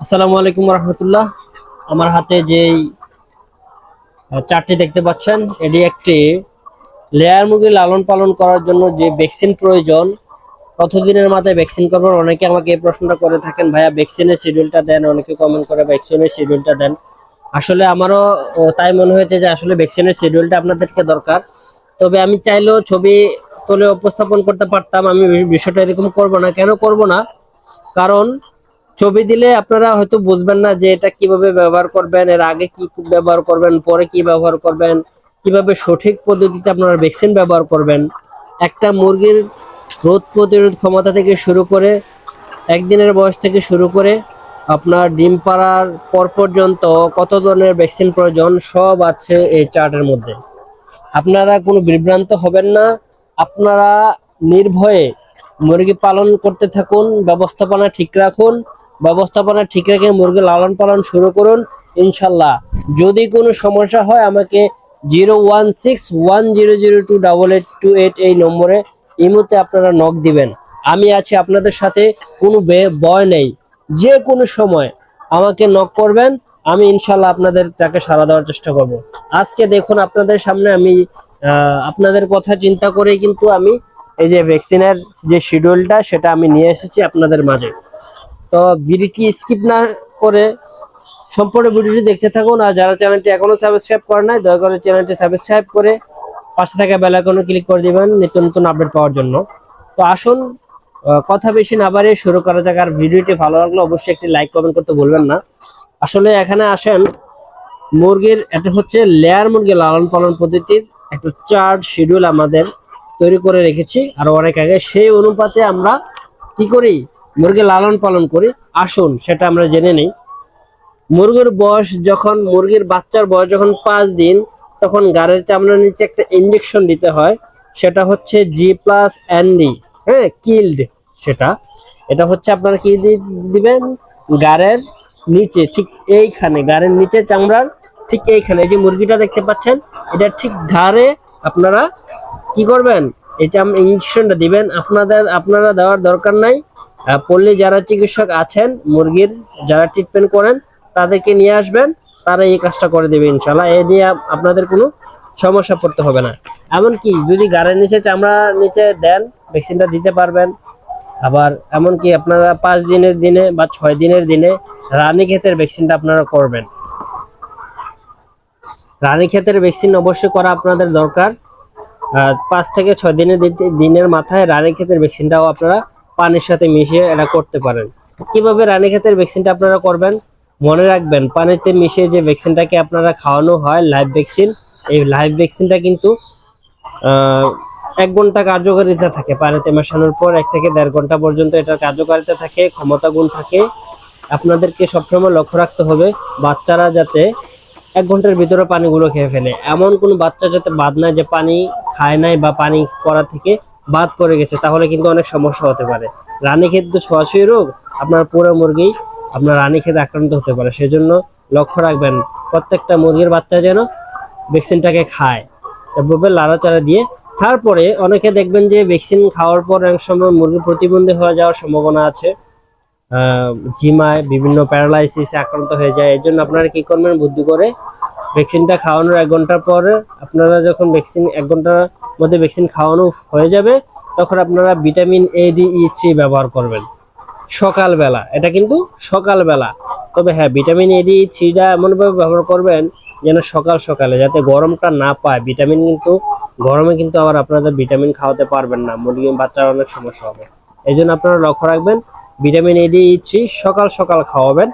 আসসালামু আলাইকুম রহমতুল্লাহ। আমার হাতে যেই চারটি দেখতে পাচ্ছেন, এটি একটি লেয়ার মুরগি লালন পালন করার জন্য যে ভ্যাকসিন প্রয়োজন, কতদিনের মাথায় ভ্যাকসিন করবেন? অনেকে আমাকে এই প্রশ্নটা করে থাকেন, ভাইয়া, ভ্যাকসিনের শিডিউলটা দেন। অনেকে কমেন্ট করে, ভ্যাকসিনের শিডিউলটা দেন। আসলে আমারও তাই মনে হয়েছে যে আসলে ভ্যাকসিনের শিডিউলটা আপনাদেরকে দরকার। তবে আমি চাইলেও ছবি তুলে উপস্থাপন করতে পারতাম, আমি বিষয়টা এরকম করব না। কেন করব না? কারণ ছবি দিলে আপনারা হয়তো বুঝবেন না যে এটা কীভাবে ব্যবহার করবেন, এর আগে কি ব্যবহার করবেন, পরে কি ব্যবহার করবেন, কীভাবে সঠিক পদ্ধতিতে আপনারা ভ্যাকসিন ব্যবহার করবেন। একটা মুরগির রোগ প্রতিরোধ ক্ষমতা থেকে শুরু করে, একদিনের বয়স থেকে শুরু করে আপনার ডিম পাড়ার পর পর্যন্ত কত ধরনের ভ্যাকসিন প্রয়োজন, সব আছে এই চার্টের মধ্যে। আপনারা কোনো বিভ্রান্ত হবেন না, আপনারা নির্ভয়ে মুরগি পালন করতে থাকুন, ব্যবস্থাপনা ঠিক রাখুন ব্যবস্থাপনা ঠিক রেখে মুরগি লালন পালন শুরু করুন, ইনশাল্লাহ। যদি কোনো সমস্যা হয়, আমাকে zero one six one zero zero two double eight two eight এই নম্বরে ইমুতে আপনারা নক দিবেন। আমি আছি আপনাদের সাথে, কোনো বে- ভয় নেই। যে কোনো সময় আমাকে নক করবেন, আমি ইনশাল্লাহ আপনাদের তাকে সাড়া দেওয়ার চেষ্টা করব। আজকে দেখুন আপনাদের সামনে আমি আপনাদের কথা চিন্তা করেই কিন্তু আমি এই যে ভ্যাকসিনের যে শিডিউলটা সেটা আমি নিয়ে এসেছি আপনাদের মাঝে। তো ভিডিওটি স্কিপ না করে সম্পূর্ণ ভিডিওটি দেখতে থাকুন, আর যারা চ্যানেলটি এখনও সাবস্ক্রাইব করে নাই, দয়া করে চ্যানেলটি সাবস্ক্রাইব করে পাশে থাকা বেল আইকনে ক্লিক করে দিবেন নিত্য নতুন আপডেট পাওয়ার জন্য। তো আসুন কথা বেশি না বাড়িয়ে শুরু করা যাক, আর ভিডিওটি ভালো লাগলে অবশ্যই একটি লাইক, কমেন্ট করতে ভুলবেন না। আসলে এখানে আসেন, মুরগির এটা হচ্ছে লেয়ার মুরগি লালন পালন পদ্ধতির একটা চার্ট শিডিউল আমাদের তৈরি করে রেখেছি, আর অনেক আগে। সেই অনুপাতে আমরা কি করি? মুরগি লালন পালন করি। আসুন, সেটা আমরা জেনে নিই। মুরগির বয়স যখন, মুরগির বাচ্চার বয়স যখন পাঁচ দিন, তখন গাড়ের চামড়ার নিচে একটা ইঞ্জেকশন দিতে হয়। সেটা হচ্ছে জি প্লাস এনডি হ্যাঁ কিল্ড সেটা। এটা হচ্ছে আপনারা কি দিবেন? গাড়ের নিচে, ঠিক এইখানে, গাড়ের নিচে চামড়ার, ঠিক এইখানে। এই যে মুরগিটা দেখতে পাচ্ছেন, এটা ঠিক ঘাড়ে আপনারা কি করবেন? এই চাম ইঞ্জেকশনটা দিবেন, আপনাদের, আপনারা দেওয়ার দরকার নাই। পল্লী যারা চিকিৎসক আছেন, মুরগির যারা ট্রিটমেন্ট করেন, তাদেরকে নিয়ে আসবেন, তারা এই কাজটা করে দেবে ইনশাল্লাহ এ নিয়ে আপনাদের কোনো সমস্যা পড়তে হবে না। এমনকি যদি গাড়ির নিচে চামড়ার নিচে দেন ভ্যাকসিনটা দিতে পারবেন। আবার এমনকি আপনারা পাঁচ দিনের দিনে বা ছয় দিনের দিনে রানী ক্ষেতের ভ্যাকসিনটা আপনারা করবেন। রানী ক্ষেতের ভ্যাকসিন অবশ্যই করা আপনাদের দরকার। পাঁচ থেকে ছয় দিনের দিন- দিনের মাথায় রানী ক্ষেতের ভ্যাকসিনটাও আপনারা পানির সাথে মিশিয়ে এটা করতে পারেন। কীভাবে রানী ক্ষেতের ভ্যাকসিনটা আপনারা করবেন? মনে রাখবেন, পানিতে মিশিয়ে যে ভ্যাকসিনটাকে আপনারা খাওয়ানো হয়, লাইভ ভ্যাকসিন, এই লাইভ ভ্যাকসিনটা কিন্তু এক ঘণ্টা কার্যকারিতা থাকে পানিতে মেশানোর পর, এক থেকে দেড় ঘণ্টা পর্যন্ত এটার কার্যকারিতা থাকে, ক্ষমতা গুণ থাকে। আপনাদেরকে সবসময় লক্ষ্য রাখতে হবে, বাচ্চারা যাতে এক ঘণ্টার ভিতরে পানিগুলো খেয়ে ফেলে। এমন কোনো বাচ্চা যাতে বাদ নাই যে পানি খায় নাই বা পানি করা থেকে বাদ পড়ে গেছে, তাহলে কিন্তু অনেক সমস্যা হতে পারে। রানীক্ষেত তো ছোঁয়াছুঁই রোগ, আপনার পুরো মুরগি, আপনার রানীক্ষেত আক্রান্ত হতে পারে। সেজন্য লক্ষ্য রাখবেন, প্রত্যেকটা মুরগির বাচ্চা যেন ভ্যাকসিনটাকে খায়। এভাবে লাড়াচাড়া দিয়ে, তারপরে অনেকে দেখবেন যে ভ্যাকসিন খাওয়ার পর অনেক সময় মুরগি প্রতিবন্ধী হয়ে যাওয়ার সম্ভাবনা আছে। ঝিমায় বিভিন্ন প্যারালাইসিসে আক্রান্ত হয়ে যায়। এর জন্য আপনারা কী করবেন? বুদ্ধি করে ভ্যাকসিনটা খাওয়ানোর এক ঘণ্টা পর আপনারা যখন ভ্যাকসিন এক ঘণ্টার মধ্যে ভ্যাকসিন খাওয়ানো হয়ে যাবে, তখন আপনারা vitamin A D E three ব্যবহার করবেন। সকালবেলা, এটা কিন্তু সকালবেলা। তবে হ্যাঁ ভিটামিন এ ডি ই থ্রিটা এমনভাবে ব্যবহার করবেন যেন সকাল সকালে, যাতে গরমটা না পায়। ভিটামিন কিন্তু, গরমে কিন্তু আবার আপনাদের ভিটামিন খাওয়াতে পারবেন না। মুরগি বাচ্চার অনেক সমস্যা হবে। এই জন্য আপনারা লক্ষ্য রাখবেন ভিটামিন এ ডি থ্রি সকাল সকাল খাওয়াবেন।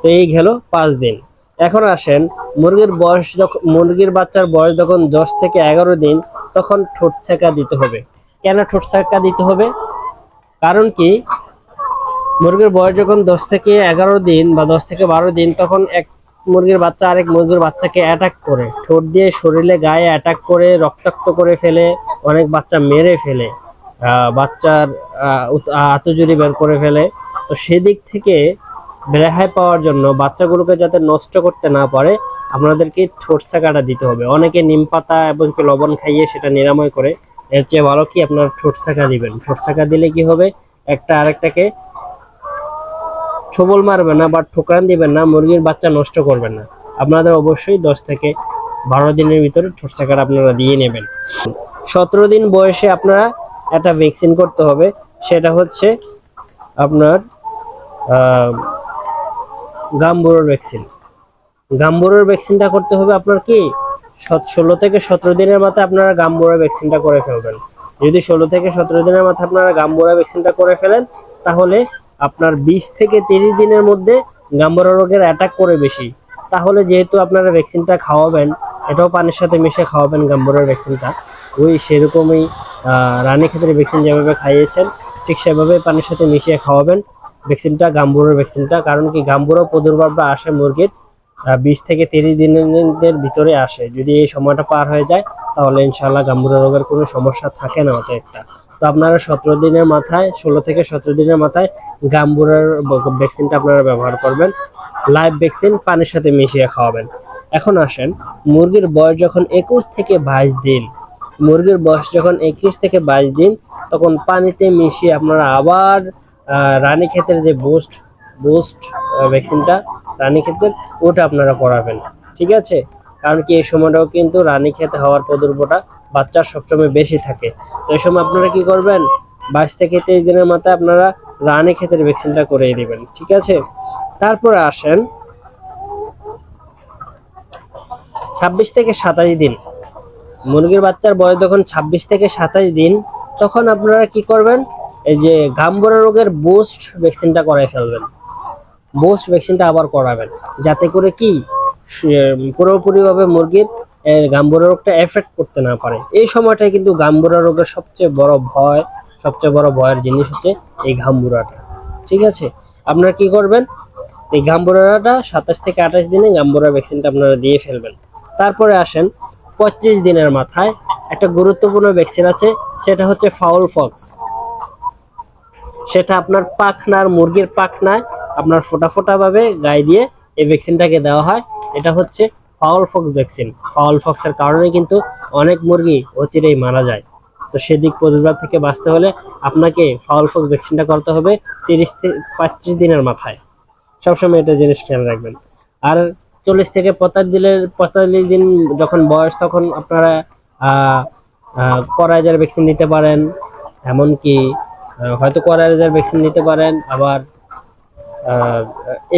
তো এই গেল পাঁচ দিন। এখন আসেন, মুরগির বয়স যখন মুরগির বাচ্চার বয়স যখন দশ থেকে এগারো দিন, তখন ঠোঁট ছেঁকা দিতে হবে। কেন ঠোঁট ছেঁকা দিতে হবে? কারণ কি, মুরগির বয়স যখন দশ থেকে এগারো দিন বা দশ থেকে বারো দিন, তখন এক মুরগির বাচ্চা আরেক মুরগির বাচ্চাকে অ্যাটাক করে। ঠোঁট দিয়ে শরীরে গায়ে অ্যাটাক করে, রক্তাক্ত করে ফেলে, অনেক বাচ্চা মেরে ফেলে বাচ্চার উত- বের করে ফেলে। তো সেদিক থেকে রেহাই পাওয়ার জন্য বাচ্চাগুলোকে যাতে নষ্ট করতে না পারে, আপনাদেরকে ঠোঁট ছাকাটা দিতে হবে। অনেকে নিম পাতা এবং লবণ খাইয়ে সেটা নিরাময় করে, এর চেয়ে ভালো কি আপনার ঠোঁট ছাকা দিবেন? ঠোঁট ছাকা দিলে কি হবে? একটা আরেকটাকে ছবল মারবে না বা ঠোকরান দিবেন না, মুরগির বাচ্চা নষ্ট করবেন না। আপনাদের অবশ্যই দশ থেকে বারো দিনের ভিতরে ঠোঁটসা কার্ড আপনারা দিয়ে নেবেন। সতেরো দিন বয়সে আপনারা একটা ভ্যাকসিন করতে হবে, সেটা হচ্ছে আপনার গাম্বুরোর ভ্যাকসিন গাম্বুরোর ভ্যাকসিনটা করতে হবে আপনার কি? ষোলো থেকে সতেরো দিনের মাথায় আপনারা গাম্বুরা ভ্যাকসিনটা করে ফেলবেন। যদি ষোলো থেকে সতেরো দিনের মাথায় আপনারা গাম্বুরা ভ্যাকসিনটা করে ফেলেন, তাহলে আপনার বিশ থেকে তিরিশ দিনের মধ্যে গাম্বুরা রোগের অ্যাটাক করে বেশি। তাহলে যেহেতু আপনারা ভ্যাকসিনটা খাওয়াবেন, এটাও পানির সাথে মিশে খাওয়াবেন গাম্বুরার ভ্যাকসিনটা ওই সেরকমই রানী ক্ষেত্রে ভ্যাকসিন যেভাবে খাইয়েছেন, ঠিক সেভাবে পানির সাথে মিশিয়ে খাওয়াবেন। ভ্যাকসিনটা গাম্বুরার ভ্যাকসিনটা কারণ কি গাম্বুরা প্রাদুর্ভাবটা আসে মুরগির বিশ থেকে তিরিশ দিনের ভিতরে আসে। যদি এই সময়টা পার হয়ে যায়, তাহলে ইনশাল্লাহ গাম্বুরা রোগের কোনো সমস্যা থাকে না অত একটা। তো আপনারা সতেরো দিনের মাথায়, ষোলো থেকে সতেরো দিনের মাথায় গাম্বুরার ভ্যাকসিনটা আপনারা ব্যবহার করবেন। লাইভ ভ্যাকসিন পানির সাথে মিশিয়ে খাওয়াবেন। এখন আসেন, মুরগির বয়স যখন একুশ থেকে বাইশ দিন, মুরগির বয়স যখন একুশ থেকে বাইশ দিন, তখন পানিতে মিশিয়ে আপনারা আবার রানী ক্ষেতের যে বুস্ট বুস্ট ভ্যাকসিনটা রানী ক্ষেতের, ওটা আপনারা করাবেন। ঠিক আছে? কারণ কি এই সময়টাও কিন্তু রানী খেতে হওয়ার প্রদুর্বটা বাচ্চার সবসময় বেশি থাকে। তো এই সময় আপনারা কি করবেন? বাইশ থেকে তেইশ দিনের মাথায় আপনারা রানী ক্ষেতের ভ্যাকসিনটা করিয়ে দিবেন। ঠিক আছে? তারপরে আসেন। ছাব্বিশ থেকে সাতাশ দিন। মুরগির বাচ্চার বয়স যখন ছাব্বিশ থেকে সাতাশ দিন, তখন আপনারা কি করবেন? এই যে গাম্বরা রোগের বুস্ট ভ্যাকসিনটা করাই ফেলবেন। বুস্ট ভ্যাকসিনটা আবার করাবেন। যাতে করে কি পুরোপুরিভাবে মুরগির এর রোগটা এফেক্ট করতে না পারে। এই সময়টায় কিন্তু গাম্বুরা রোগের সবচেয়ে বড় ভয়, সবচেয়ে বড় ভয়ের জিনিস হচ্ছে এই ঘাম্বুরাটা ঠিক আছে? আপনারা কি করবেন? এই গাম্বুরাটা সাতাশ থেকে আঠাশ দিনে গাম্বুরা ভ্যাকসিনটা আপনারা দিয়ে ফেলবেন। তারপরে আসেন পঁচিশ দিনের মাথায় একটা গুরুত্বপূর্ণ ভ্যাকসিন আছে, সেটা হচ্ছে ফাউল ফক্স সেটা আপনার পাখনার, মুরগির পাখনায় আপনার ফোটা ফোটা ভাবে গায়ে দিয়ে এই ভ্যাকসিনটাকে দেওয়া হয়। এটা হচ্ছে ফাউল ফক্স ভ্যাকসিন ফাউল ফক্সের কারণে কিন্তু অনেক মুরগি অচিরেই মারা যায়। তো সেদিক প্রাদুর্ভাব থেকে বাঁচতে হলে আপনাকে ফাউল ফক্স ভ্যাকসিনটা করতে হবে তিরিশ থেকে পঁয়ত্রিশ দিনের মাথায়। সবসময় এটা জিনিস খেয়াল রাখবেন। আর চল্লিশ থেকে পঁয়তাল্লিশ দিনের পঁয়তাল্লিশ দিন যখন বয়স, তখন আপনারা করাইজার ভ্যাকসিন নিতে পারেন। এমনকি হয়তো করাইজার ভ্যাকসিন নিতে পারেন, আবার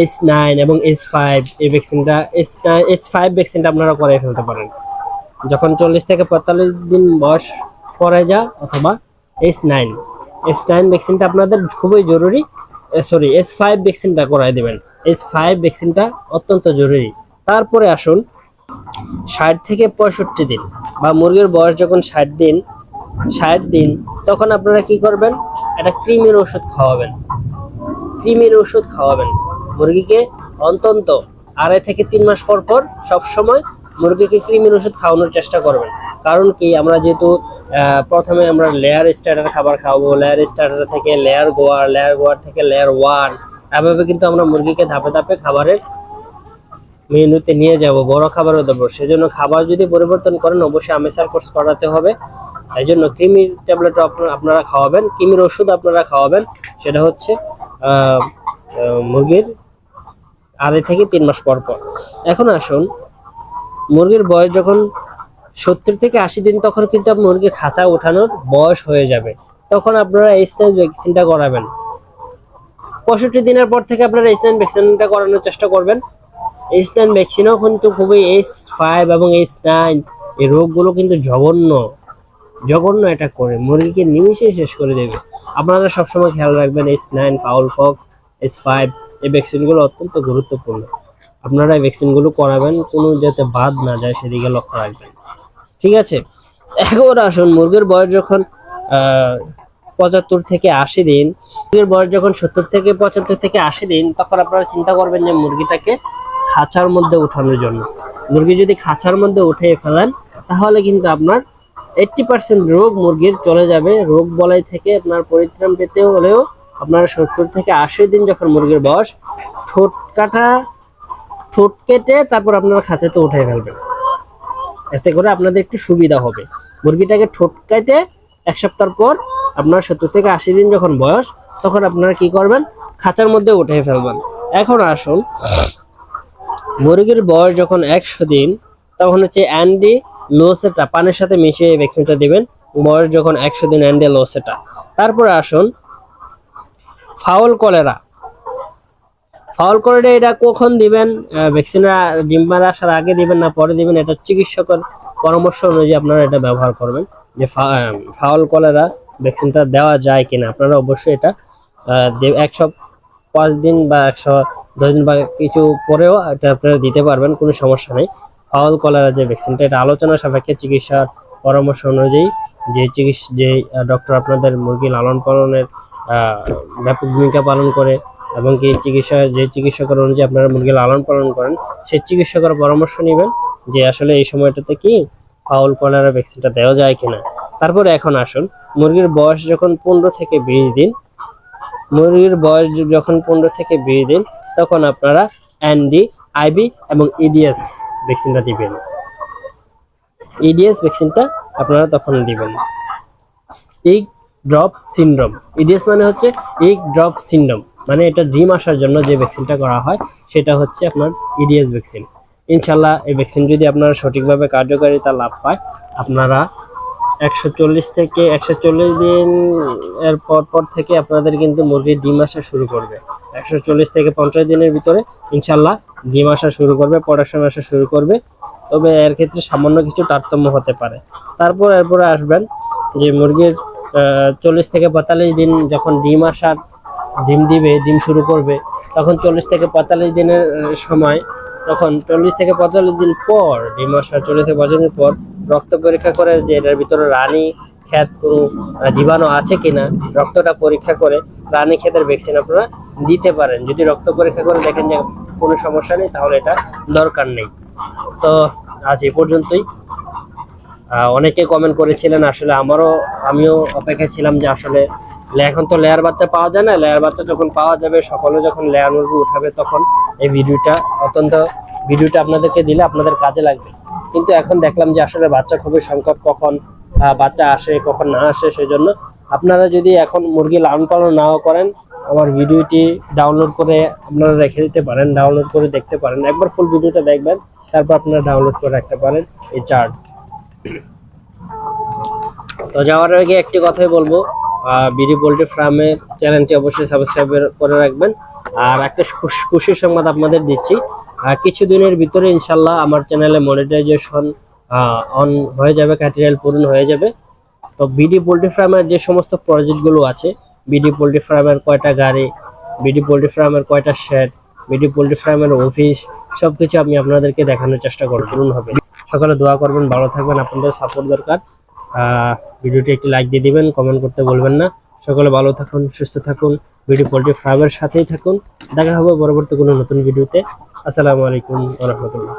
এইচ নাইন এবং এইচ ফাইভ এই ভ্যাকসিনটা এইচ নাইন এইচ ফাইভ ভ্যাকসিনটা আপনারা করাই ফেলতে পারেন। যখন চল্লিশ থেকে পঁয়তাল্লিশ দিন বয়স পরে যা অথবা এইচ নাইন এইচ নাইন ভ্যাকসিনটা আপনাদের খুবই জরুরি সরি এইচ ফাইভ ভ্যাকসিনটা করাই দেবেন। এইচ ফাইভ ভ্যাকসিনটা অত্যন্ত জরুরি। তারপরে আসুন, ষাট থেকে পঁয়ষট্টি দিন, বা মুরগির বয়স যখন ষাট দিন ষাট দিন, তখন আপনারা কি করবেন? একটা ক্রিমের ওষুধ খাওয়াবেন। ক্রিমের ওষুধ খাওয়াবেন। মুরগিকে অন্তত আড়াই থেকে তিন মাস পর পর সব সময় মুরগিকে ক্রিমের ওষুধ খাওয়ানোর চেষ্টা করবেন। কারণ কি, আমরা যেহেতু প্রথমে আমরা লেয়ার স্টার্টার খাবার খাওয়াবো লেয়ার স্টার্টার থেকে লেয়ার গোয়ার লেয়ার গোয়ার থেকে লেয়ার ওয়ান এভাবে কিন্তু আমরা মুরগিকে ধাপে ধাপে খাবারের মেনুতে নিয়ে যাব। বড় খাবারও দেবো। সেজন্য খাবার যদি পরিবর্তন করেন, অবশ্যই আমেসার কোর্স করাতে হবে। এই জন্য কৃমির ট্যাবলেট আপনারা খাওয়াবেন, কৃমির ওষুধ আপনারা খাওয়াবেন, সেটা হচ্ছে মুরগির আড়াই থেকে তিন মাস পর পর। এখন আসুন, মুরগির বয়স যখন সত্তর থেকে আশি দিন, তখন কিন্তু মুরগির খাঁচা ওঠানোর বয়স হয়ে যাবে। তখন আপনারা স্টেজ ভ্যাকসিনটা করাবেন। পঁয়ষট্টি দিনের পর থেকে আপনারা স্টেন ভ্যাকসিনটা করানোর চেষ্টা করবেন। নাইন ভ্যাকসিনও কিন্তু খুবই এইচ ফাইভ এবং এইচ নাইন এই রোগগুলো কিন্তু জঘন্য। জঘন্য এটা করে। মুরগিকে নিমিশেই শেষ করে দেবে। আপনারা সবসময় খেয়াল রাখবেন H nine fowl pox H five এই ভ্যাকসিনগুলো অত্যন্ত গুরুত্বপূর্ণ। আপনারা এই ভ্যাকসিনগুলো করাবেন, কোনো যাতে বাদ না যায়, সেদিকে লক্ষ্য রাখবেন। ঠিক আছে? এখন আসুন, মুরগির বয়স যখন পঁচাত্তর থেকে আশি দিন, মুরগির বয়স যখন সত্তর থেকে পঁচাত্তর থেকে আশি দিন, তখন আপনারা চিন্তা করবেন যে মুরগিটাকে খাঁচার মধ্যে উঠানোর জন্য। মুরগি যদি খাঁচার মধ্যে উঠে ফেলেন, তাহলে কিন্তু আপনার এইটটি পার্সেন্ট রোগ মুরগির চলে যাবে। রোগ বলাই থেকে আপনার পরিত্রাণ পেতে হলেও আপনার সত্তর থেকে আশি দিন যখন মুরগির বয়স, ঠোঁট কাটা, ঠোঁট কেটে তারপর আপনারা খাঁচাতে উঠে ফেলবেন। এতে করে আপনাদের একটু সুবিধা হবে। মুরগিটাকে ঠোঁট কেটে এক সপ্তাহ পর আপনার সত্তর থেকে আশি দিন যখন বয়স, তখন আপনারা কি করবেন? খাঁচার মধ্যে উঠে ফেলবেন। এখন আসুন। মুরগির বয়স যখন একশো দিন, তখন হচ্ছে অ্যান্ডি লোসেটা পানির সাথে মিশিয়ে ভ্যাকসিনটা দিবেন। বয়স যখন একশো দিন অ্যান্ডি লোসেটা তারপরে আসুন ফাউল কলেরা ফাউল কলেরা এটা কখন দিবেন? ভ্যাকসিনটা ডিম মারা আসার আগে দিবেন না পরে দিবেন? এটা চিকিৎসকের পরামর্শ অনুযায়ী আপনারা এটা ব্যবহার করবেন। যে ফাউল কলেরা ভ্যাকসিনটা দেওয়া যায় কিনা? আপনারা অবশ্যই এটা একশো পাঁচ দিন বা একশো দশ দিন বা কিছু পরেও এটা আপনারা দিতে পারবেন, কোনো সমস্যা নেই। ফাউল কলেরা যে ভ্যাকসিনটা এটা আলোচনা সাপেক্ষে চিকিৎসার পরামর্শ অনুযায়ী যে চিকিৎসা যে ডক্টর আপনাদের মুরগি লালন পালনের ব্যাপক ভূমিকা পালন করে এবং কি চিকিৎসা যে চিকিৎসকের অনুযায়ী আপনারা মুরগি লালন পালন করেন সেই চিকিৎসকের পরামর্শ নেবেন যে আসলে এই সময়টাতে কি ফাউল কলেরা ভ্যাকসিনটা দেওয়া যায় কিনা। তারপরে এখন আসুন, মুরগির বয়স যখন পনেরো থেকে বিশ দিন, মুরগির বয়স যখন পনেরো থেকে বিশ দিন, তখন আপনারা অ্যান্ডি আইবি এবং ইডিএস ভ্যাকসিনটা দিবেন। ইডিএস ভ্যাকসিনটা আপনারা তখন দিবেন। ইগ ড্রপ সিনড্রোম। ইডিএস মানে হচ্ছে ইগ ড্রপ সিনড্রোম। মানে এটা ডিম আসার জন্য যে ভ্যাকসিনটা করা হয়, সেটা হচ্ছে আপনার ইডিএস ভ্যাকসিন ইনশাল্লাহ এই ভ্যাকসিন যদি আপনারা সঠিকভাবে কার্যকারিতা লাভ পায়, আপনারা একশো চল্লিশ থেকে একশো চল্লিশ দিন এর পর পর থেকে আপনাদের কিন্তু মুরগির ডিম আসা শুরু করবে। একশো চল্লিশ থেকে পঞ্চাশ দিনের ভিতরে ইনশাল্লাহ ডিম আসা শুরু করবে প্রোডাকশন আসা শুরু করবে। তবে এর ক্ষেত্রে সামান্য কিছু তারতম্য হতে পারে। তারপর এরপরে আসবেন যে মুরগির চল্লিশ থেকে পঁয়তাল্লিশ দিন যখন ডিম আসার, ডিম দিবে, ডিম শুরু করবে, তখন চল্লিশ থেকে পঁয়তাল্লিশ দিনের সময় তখন চল্লিশ থেকে পঁয়তাল্লিশ দিন পর ডিম আসার চল্লিশ থেকে পঁয়তাল্লিশ দিন পর। রক্ত পরীক্ষা করে যে এটার ভিতরে রানী খ্যাত কোনো জীবাণু আছে কিনা, রক্তটা পরীক্ষা করে রানী ক্ষেতের ভ্যাকসিন আপনারা দিতে পারেন। যদি রক্ত পরীক্ষা করে দেখেন যে কোনো সমস্যা নেই, তাহলে এটা দরকার নেই। তো আজ এ পর্যন্তই। অনেকে কমেন্ট করেছিলেন, আসলে আমারও, আমিও অপেক্ষায় ছিলাম যে আসলে এখন তো লেয়ার বাচ্চা পাওয়া যায় না। লেয়ার বাচ্চা যখন পাওয়া যাবে, সকলে যখন লেয়ার মুরগি উঠাবে তখন এই ভিডিওটা অত্যন্ত, ভিডিওটা আপনাদেরকে দিলে আপনাদের কাজে লাগবে। কিন্তু এখন দেখলাম যে আসলে বাচ্চা খুবই সংকট, কখন বাচ্চা আসে, কখন না আসে সেই জন্য আপনারা যদি এখন মুরগি লালন পালন নাও করেন, আমার ভিডিওটি ডাউনলোড করে আপনারা রেখে দিতে পারেন ডাউনলোড করে দেখতে পারেন। একবার ফুল ভিডিওটা দেখবেন, তারপর আপনারা ডাউনলোড করে রাখতে পারেন এই চার্ট তো যাওয়ার আগে একটি কথাই বলব বিডি পোল্ট্রি ফার্মের চ্যানেলটি অবশ্যই সাবস্ক্রাইব করে রাখবেন। আর একটা খুশ- সংবাদ আপনাদের দিচ্ছি। কিছুদিনের ভিতরে ইনশাল্লাহ আমার চ্যানেলে মনিটাইজেশন অন হয়ে যাবে ক্যাটেরিয়াল পূরণ হয়ে যাবে। তো বিডি পোল্ট্রি ফার্মের যে সমস্ত প্রজেক্টগুলো আছে বিডি পোল্ট্রি ফার্মের কয়টা গাড়ি বিডি পোল্ট্রি ফার্মের কয়টা শেড বিডি পোল্ট্রি ফার্মের অফিস সব কিছু আমি আপনাদেরকে দেখানোর চেষ্টা করব, পূরণ হবে। সকালে দোয়া করবেন, ভালো থাকবেন, আপনাদের সাপোর্ট দরকার। ভিডিওটি একটি লাইক দিয়ে দিবেন কমেন্ট করতে বলবেন না। সকলে ভালো থাকুন, সুস্থ থাকুন, ভিডিও পোলট্রি ফার্মের সাথেই থাকুন। দেখা হবে পরবর্তী কোনো নতুন ভিডিওতে। আসসালামু আলাইকুম রহমতুল্লাহ।